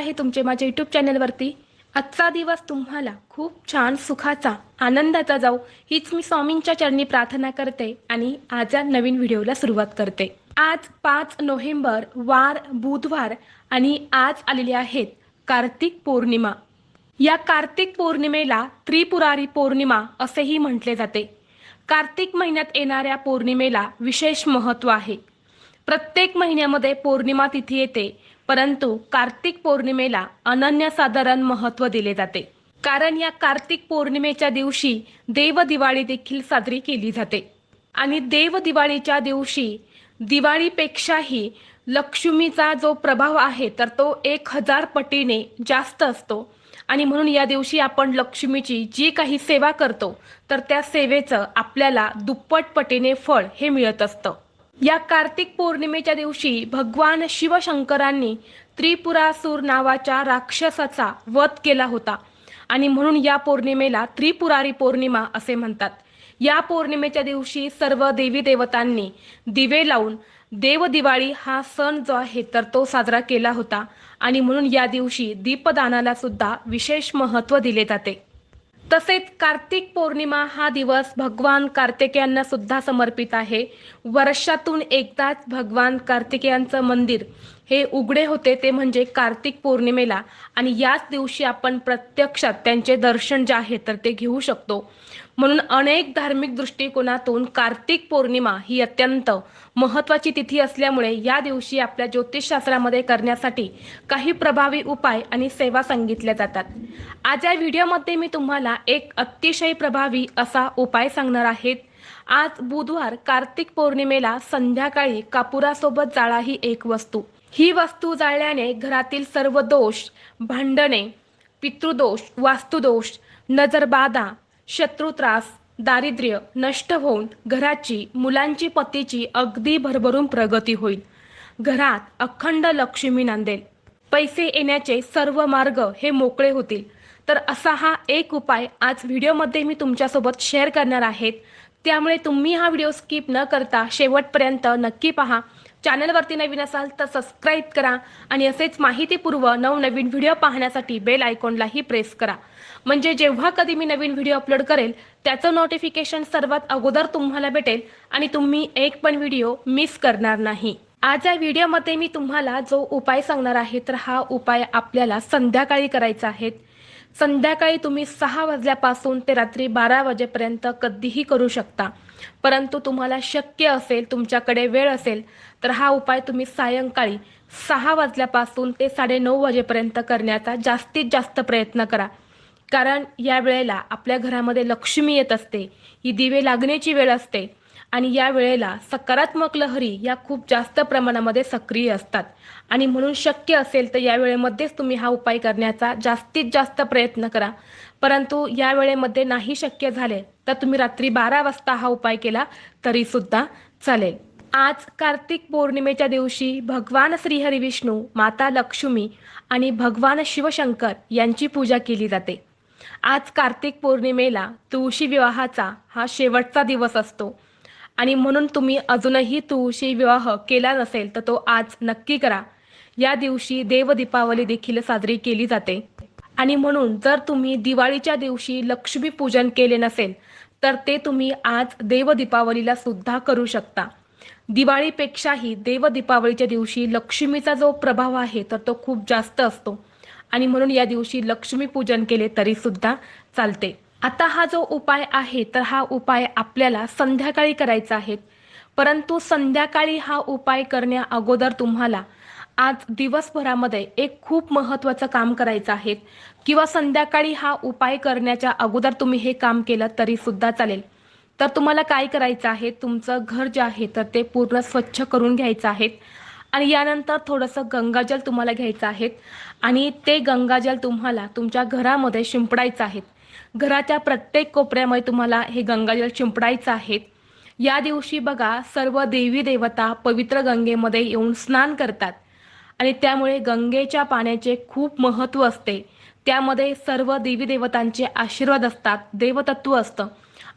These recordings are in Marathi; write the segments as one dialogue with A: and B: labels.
A: आहे तुमचे माझ्या यूट्यूब चॅनलवरती आजचा दिवस तुम्हाला खूप छान सुखाचा आनंदाचा जाऊ हीच मी स्वामींच्या चरणी प्रार्थना करते आणि आज या नवीन व्हिडिओला सुरुवात करते. आज पाच नोव्हेंबर वार बुधवार आणि आज आलेले आहेत कार्तिक पौर्णिमा. या कार्तिक पौर्णिमेला त्रिपुरारी पौर्णिमा असेही म्हटले जाते. कार्तिक महिन्यात येणाऱ्या पौर्णिमेला विशेष महत्त्व आहे. प्रत्येक महिन्यामध्ये पौर्णिमा तिथी येते. परंतु कार्तिक पौर्णिमेला अनन्यसाधारण महत्त्व दिले जाते. कारण या कार्तिक पौर्णिमेच्या दिवशी देव दिवाळी देखील साजरी केली जाते. आणि देव दिवाळीच्या दिवशी दिवाळीपेक्षाही लक्ष्मीचा जो प्रभाव आहे तर तो एक हजार पटीने जास्त असतो. आणि म्हणून या दिवशी आपण लक्ष्मीची जी काही सेवा करतो तर त्या सेवेचं आपल्याला दुप्पट पटीने फळ हे मिळत असतं. या कार्तिक पौर्णिमेच्या दिवशी भगवान शिवशंकरांनी त्रिपुरासूर नावाच्या राक्षसाचा वध केला होता. आणि म्हणून या पौर्णिमेला त्रिपुरारी पौर्णिमा असे म्हणतात. या पौर्णिमेच्या दिवशी सर्व देवी देवतांनी दिवे लावून देवदिवाळी हा सण जो आहे तर तो साजरा केला होता. आणि म्हणून या दिवशी दीपदानाला सुद्धा विशेष महत्त्व दिले जाते. तसेच कार्तिक पौर्णिमा हा दिवस भगवान कार्तिकेयांना सुद्धा समर्पित आहे. वर्षातून एकदाच भगवान कार्तिकेयांचं मंदिर हे उघडे होते ते म्हणजे कार्तिक पौर्णिमेला. आणि याच दिवशी आपण प्रत्यक्षात त्यांचे दर्शन जे आहे तर ते घेऊ शकतो. म्हणून अनेक धार्मिक दृष्टिकोनातून कार्तिक पौर्णिमा ही अत्यंत महत्त्वाची तिथी असल्यामुळे या दिवशी आपल्या ज्योतिषशास्त्रामध्ये करण्यासाठी काही प्रभावी उपाय आणि सेवा सांगितल्या जातात. आज या व्हिडिओमध्ये मी तुम्हाला एक अतिशय प्रभावी असा उपाय सांगणार आहेत. आज बुधवार कार्तिक पौर्णिमेला संध्याकाळी कापुरासोबत जाळा ही एक वस्तू. ही वस्तू जाळल्याने घरातील सर्व दोष भांडणे पितृदोष वास्तुदोष नजरबाधा शत्रुत्रास दारिद्र्य नष्ट होऊन घराची मुलांची पतीची अगदी भरभरून प्रगती होईल. घरात अखंड लक्ष्मी नांदेल. पैसे येण्याचे सर्व मार्ग हे मोकळे होतील. तर असा हा एक उपाय आज व्हिडिओमध्ये मी तुमच्यासोबत शेअर करणार आहेत त्यामुळे तुम्ही हा व्हिडिओ स्किप न करता शेवटपर्यंत नक्की पहा. चॅनलवरती नवीन असाल तर सबस्क्राईब करा आणि असेच माहितीपूर्व नवनवीन व्हिडिओ पाहण्यासाठी बेल आयकॉनलाही प्रेस करा. म्हणजे जेव्हा कधी मी नवीन व्हिडिओ अपलोड करेल त्याचं नोटिफिकेशन सर्वात अगोदर तुम्हाला भेटेल आणि तुम्ही एक पण व्हिडिओ मिस करणार नाही. आज या व्हिडिओमध्ये मी तुम्हाला जो उपाय सांगणार आहे तर हा उपाय आपल्याला संध्याकाळी करायचा आहे. संध्याकाळी तुम्ही सहा वाजल्यापासून ते रात्री बारा वाजेपर्यंत कधीही करू शकता. परंतु तुम्हाला शक्य असेल तुमच्याकडे वेळ असेल तर हा उपाय तुम्ही सायंकाळी सहा वाजल्यापासून ते साडेनऊ वाजेपर्यंत करण्याचा जास्तीत जास्त प्रयत्न करा. कारण या वेळेला आपल्या घरामध्ये लक्ष्मी येत असते. ही दिवे लागण्याची वेळ असते. आणि या वेळेला सकारात्मक लहरी या खूप जास्त प्रमाणामध्ये सक्रिय असतात. आणि म्हणून शक्य असेल तर या वेळेमध्येच तुम्ही हा उपाय करण्याचा जास्तीत जास्त प्रयत्न करा. परंतु या वेळेमध्ये नाही शक्य झाले तर तुम्ही रात्री बारा वाजता हा उपाय केला तरी सुद्धा चालेल. आज कार्तिक पौर्णिमेच्या दिवशी भगवान श्रीहरी विष्णू माता लक्ष्मी आणि भगवान शिवशंकर यांची पूजा केली जाते. आज कार्तिक पौर्णिमेला तुळशी विवाहाचा हा शेवटचा दिवस असतो. आणि म्हणून तुम्ही अजूनही तुळशी विवाह केला नसेल तर तो आज नक्की करा. या दिवशी देव दीपावली देखील साजरी केली जाते. आणि म्हणून जर तुम्ही दिवाळीच्या दिवशी लक्ष्मी पूजन केले नसेल तर ते तुम्ही आज देव दीपावलीला सुद्धा करू शकता. दिवाळीपेक्षाही देव दीपावलीच्या दिवशी लक्ष्मीचा जो प्रभाव आहे तर तो खूप जास्त असतो. आणि म्हणून या दिवशी लक्ष्मी पूजन केले तरी सुद्धा चालते. आता हा जो उपाय आहे तर हा उपाय आपल्याला संध्याकाळी करायचा आहे. परंतु संध्याकाळी हा उपाय करण्या अगोदर तुम्हाला आज दिवसभरामध्ये एक खूप महत्त्वाचं काम करायचं आहे. किंवा संध्याकाळी हा उपाय करण्याच्या अगोदर तुम्ही हे काम केलं तरी सुद्धा चालेल. तर तुम्हाला काय करायचं आहे? तुमचं घर जे आहे तर ते पूर्ण स्वच्छ करून घ्यायचं आहे. आणि यानंतर थोडंसं गंगाजल तुम्हाला घ्यायचं आहे. आणि ते गंगाजल तुम्हाला तुमच्या घरामध्ये शिंपडायचं आहे. घराच्या प्रत्येक कोपऱ्यामध्ये तुम्हाला हे गंगाजल शिंपडायचं आहे. या दिवशी बघा सर्व देवी देवता पवित्र गंगेमध्ये येऊन स्नान करतात. आणि त्यामुळे गंगेच्या पाण्याचे खूप महत्त्व असते. त्यामध्ये सर्व देवी देवतांचे आशीर्वाद असतात देवतत्व असतं.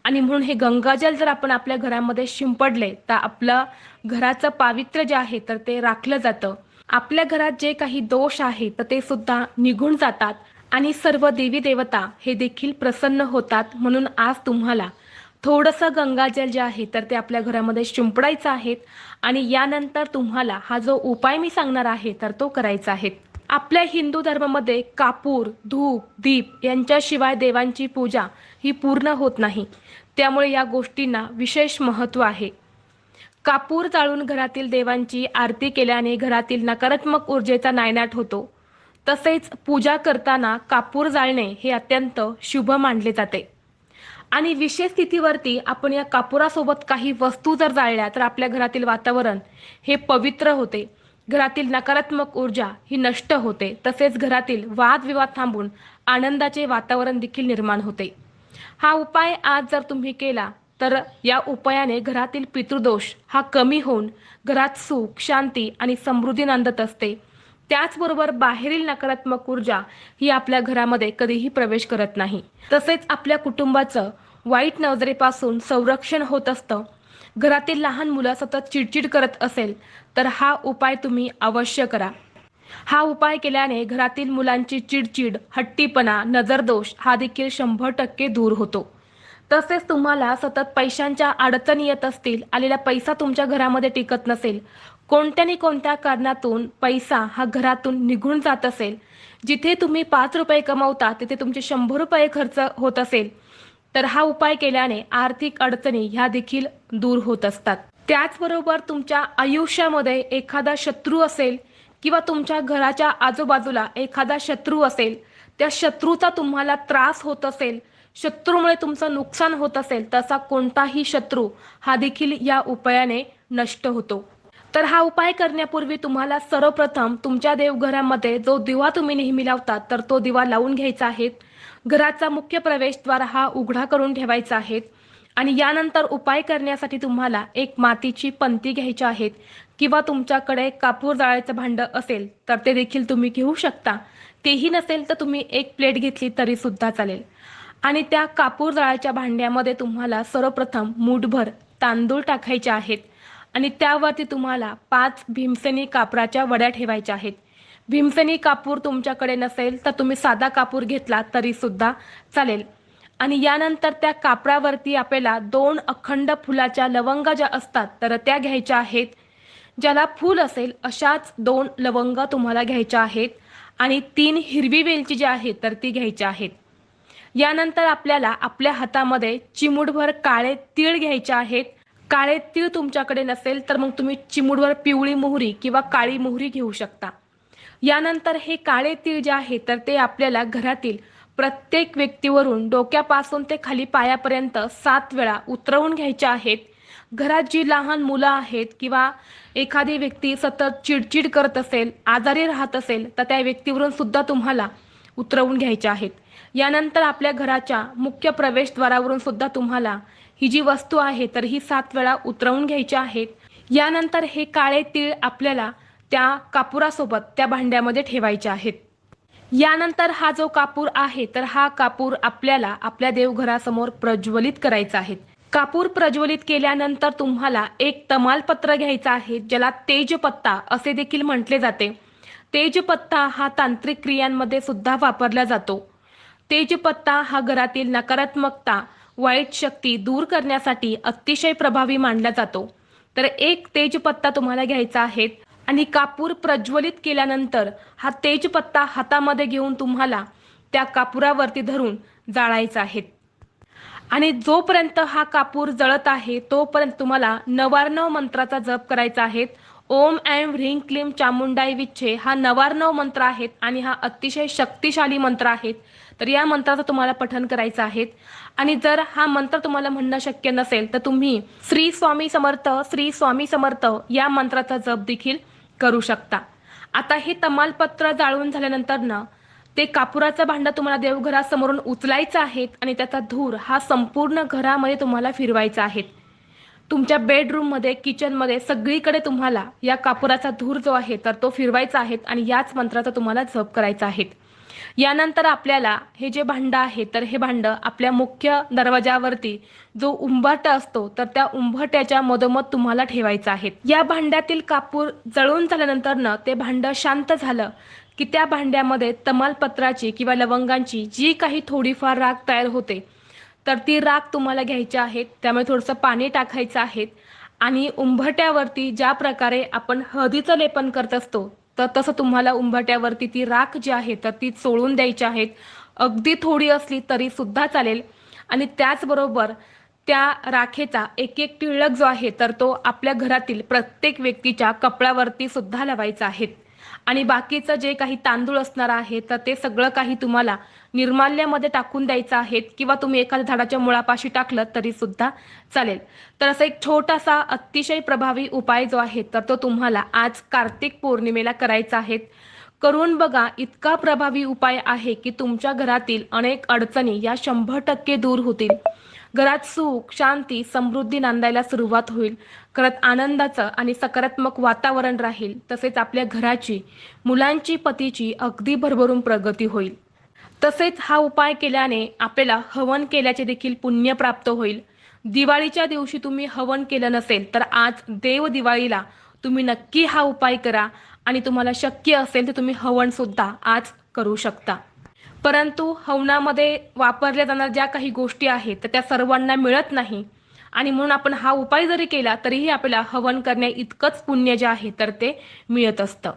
A: आणि म्हणून हे गंगाजल जर आपण आपल्या घरामध्ये शिंपडले तर आपलं घराचं पावित्र्य जे आहे तर ते राखलं जातं. आपल्या घरात जे काही दोष आहे तर ते सुद्धा निघून जातात. आणि सर्व देवी देवता हे देखील प्रसन्न होतात म्हणून आज तुम्हाला थोडंसं गंगाजल जे आहे तर ते आपल्या घरामध्ये शिंपडायचं आहे आणि यानंतर तुम्हाला हा जो उपाय मी सांगणार आहे तर तो करायचा आहे. आपल्या हिंदू धर्मामध्ये कापूर धूप दीप यांच्याशिवाय देवांची पूजा ही पूर्ण होत नाही. त्यामुळे या गोष्टींना विशेष महत्त्व आहे. कापूर जाळून घरातील देवांची आरती केल्याने घरातील नकारात्मक ऊर्जेचा नायनाट होतो. तसेच पूजा करताना कापूर जाळणे हे अत्यंत शुभ मानले जाते. आणि विशेष स्थितीवरती आपण या कापुरासोबत काही वस्तू जर जाळल्या तर आपल्या घरातील वातावरण हे पवित्र होते. घरातील नकारात्मक ऊर्जा ही नष्ट होते. तसेच घरातील वादविवाद थांबून आनंदाचे वातावरण देखील निर्माण होते. हा उपाय आज जर तुम्ही केला तर या उपायाने घरातील पितृदोष हा कमी होऊन घरात सुख शांती आणि समृद्धी नांदत असते. त्याचबरोबर बाहेरील नकारात्मक ऊर्जा ही आपल्या घरामध्ये कधीही प्रवेश करत नाही. तसेच आपल्या कुटुंबाचं वाईट नजरेपासून संरक्षण होत असतं. घरातील लहान मुलं सतत चिडचिड करत असेल तर हा उपाय तुम्ही अवश्य करा. हा उपाय केल्याने घरातील मुलांची चिडचिड हट्टीपणा नजरदोष हा देखील शंभर टक्के दूर होतो. तसेच तुम्हाला सतत पैशांच्या अडचणी येत असतील आलेला पैसा तुमच्या घरामध्ये टिकत नसेल कोणत्यानी कोणत्या कारणातून पैसा हा घरातून निघून जात असेल जिथे तुम्ही पाच रुपये कमवता तिथे तुमचे शंभर रुपये खर्च होत असेल तर हा उपाय केल्याने आर्थिक अडचणी ह्या देखील दूर होत असतात. त्याचबरोबर तुमच्या आयुष्यामध्ये एखादा शत्रू असेल किंवा तुमच्या घराच्या आजूबाजूला एखादा शत्रू असेल त्या शत्रूचा तुम्हाला त्रास होत असेल शत्रूमुळे तुमचं नुकसान होत असेल तसा कोणताही शत्रू हा देखील या उपायाने नष्ट होतो. तर हा उपाय करण्यापूर्वी तुम्हाला सर्वप्रथम तुमच्या देवघरामध्ये जो दिवा तुम्ही नेहमी लावतात तर तो दिवा लावून घ्यायचा आहे. घराचा मुख्य प्रवेशद्वार हा उघडा करून ठेवायचा आहे. आणि यानंतर उपाय करण्यासाठी तुम्हाला एक मातीची पंती घ्यायची आहेत किंवा तुमच्याकडे कापूर जाळ्याचं भांडं असेल तर ते देखील तुम्ही घेऊ शकता. तेही नसेल तर तुम्ही एक प्लेट घेतली तरी सुद्धा चालेल. आणि त्या कापूर जाळ्याच्या भांड्यामध्ये तुम्हाला सर्वप्रथम मूठभर तांदूळ टाकायचे आहेत. आणि त्यावरती तुम्हाला पाच भीमसेनी कापराच्या वड्या ठेवायच्या आहेत. भीमसेनी कापूर तुमच्याकडे नसेल तर तुम्ही साधा कापूर घेतला तरी सुद्धा चालेल. आणि यानंतर त्या कापरावरती आपल्याला दोन अखंड फुलाच्या लवंगा ज्या असतात तर त्या घ्यायच्या आहेत. ज्याला फूल असेल अशाच दोन लवंग तुम्हाला घ्यायच्या आहेत. आणि तीन हिरवी वेलची जी आहेत तर ती घ्यायच्या आहेत. यानंतर आपल्याला आपल्या हातामध्ये चिमुटभर काळे तीळ घ्यायचे आहेत. काळे तीळ तुमच्याकडे नसेल तर मग तुम्ही चिमूडवर पिवळी मोहरी किंवा काळी मोहरी घेऊ शकता. यानंतर हे काळे तीळ जे आहे तर ते आपल्याला घरातील प्रत्येक व्यक्तीवरून डोक्यापासून ते खाली पायापर्यंत सात वेळा उतरवून घ्यायचे आहेत. घरात जी लहान मुलं आहेत किंवा एखादी व्यक्ती सतत चिडचिड करत असेल आजारी राहत असेल तर त्या व्यक्तीवरून सुद्धा तुम्हाला उतरवून घ्यायच्या आहेत. यानंतर आपल्या घराच्या मुख्य प्रवेशद्वारावरून सुद्धा तुम्हाला ही जी वस्तू आहे तर ही सात वेळा उतरवून घ्यायची आहेत यानंतर हे काळे तीळ आपल्याला त्या कापुरासोबत त्या भांड्यामध्ये ठेवायचे आहेत. यानंतर हा जो कापूर आहे तर हा कापूर आपल्याला आपल्या देवघरासमोर प्रज्वलित करायचा आहे. कापूर प्रज्वलित केल्यानंतर तुम्हाला एक तमालपत्र घ्यायचं आहे ज्याला तेजपत्ता असे देखील म्हटले जाते. तेजपत्ता हा तांत्रिक क्रियांमध्ये सुद्धा वापरला जातो. तेजपत्ता हा घरातील नकारात्मकता वाईट शक्ती दूर करण्यासाठी अतिशय प्रभावी मानला जातो. तर एक तेजपत्ता तुम्हाला घ्यायचा आहे आणि कापूर प्रज्वलित केल्यानंतर हा तेजपत्ता हातामध्ये घेऊन तुम्हाला त्या कापुरावरती धरून जाळायचा आहे. आणि जोपर्यंत हा कापूर जळत आहे तोपर्यंत तुम्हाला नवार्णव मंत्राचा जप करायचा आहे. ओम ऐम ह्रीं क्लीम चामुंडाई विच्छे हा नवार्णव मंत्र आहेत आणि हा अतिशय शक्तिशाली मंत्र आहेत तर या मंत्राचं तुम्हाला पठन करायचं आहे. आणि जर हा मंत्र तुम्हाला म्हणणं शक्य नसेल तर तुम्ही श्री स्वामी समर्थ श्री स्वामी समर्थ या मंत्राचा जप देखील करू शकता. आता हे तमालपत्र जाळून झाल्यानंतर ना ते कापुराचं भांडं तुम्हाला देवघरासमोरून उचलायचं आहे आणि त्याचा धूर हा संपूर्ण घरामध्ये तुम्हाला फिरवायचा आहे. तुमच्या बेडरूममध्ये किचनमध्ये सगळीकडे तुम्हाला या कापुराचा धूर जो आहे तर तो फिरवायचा आहे आणि याच मंत्राचा तुम्हाला जप करायचा आहे. यानंतर आपल्याला हे जे भांडं आहे तर हे भांडं आपल्या मुख्य दरवाजावरती जो उंबरटा असतो तर त्या उंबरट्याच्या मधोमध तुम्हाला ठेवायचं आहे या भांड्यातील कापूर जळून झाल्यानंतर न ते भांडं शांत झालं की त्या भांड्यामध्ये तमालपत्राची किंवा लवंगांची जी काही थोडीफार राख तयार होते तर ती राख तुम्हाला घ्यायची आहे त्यामुळे थोडंसं पाणी टाकायचं आहे आणि उंबरट्यावरती ज्या प्रकारे आपण हळदीचं लेपन करत असतो तर तसं तुम्हाला उंबरट्यावरती ती राख जी आहे तर ती चोळून द्यायची आहेत अगदी थोडी असली तरी सुद्धा चालेल. आणि त्याचबरोबर त्या राखेचा एक एक टिळक जो आहे तर तो आपल्या घरातील प्रत्येक व्यक्तीच्या कपड्यावरती सुद्धा लावायचा आहे. आणि बाकीचं जे काही तांदूळ असणार आहे तर ते सगळं काही तुम्हाला निर्माल्यामध्ये टाकून द्यायचं आहे किंवा तुम्ही एखाद्या झाडाच्या मुळापाशी टाकलं तरी सुद्धा चालेल. तर असा एक छोटासा अतिशय प्रभावी उपाय जो आहे तर तो तुम्हाला आज कार्तिक पौर्णिमेला करायचा आहे. करून बघा इतका प्रभावी उपाय आहे की तुमच्या घरातील अनेक अडचणी या शंभर टक्के दूर होतील. घरात सुख शांती समृद्धी नांदायला सुरुवात होईल. घरात आनंदाचं आणि सकारात्मक वातावरण राहील तसेच आपल्या घराची मुलांची पतीची अगदी भरभरून प्रगती होईल. तसेच हा उपाय केल्याने आपल्याला हवन केल्याचे देखील पुण्य प्राप्त होईल. दिवाळीच्या दिवशी तुम्ही हवन केलं नसेल तर आज देव दिवाळीला तुम्ही नक्की हा उपाय करा आणि तुम्हाला शक्य असेल तर तुम्ही हवन सुद्धा आज करू शकता. परंतु हवनामध्ये वापरल्या जाणाऱ्या ज्या काही गोष्टी आहेत तर त्या सर्वांना मिळत नाही. आणि म्हणून आपण हा उपाय जरी केला तरीही आपल्याला हवन करण्या इतकंच पुण्य जे आहे तर ते मिळत असतं.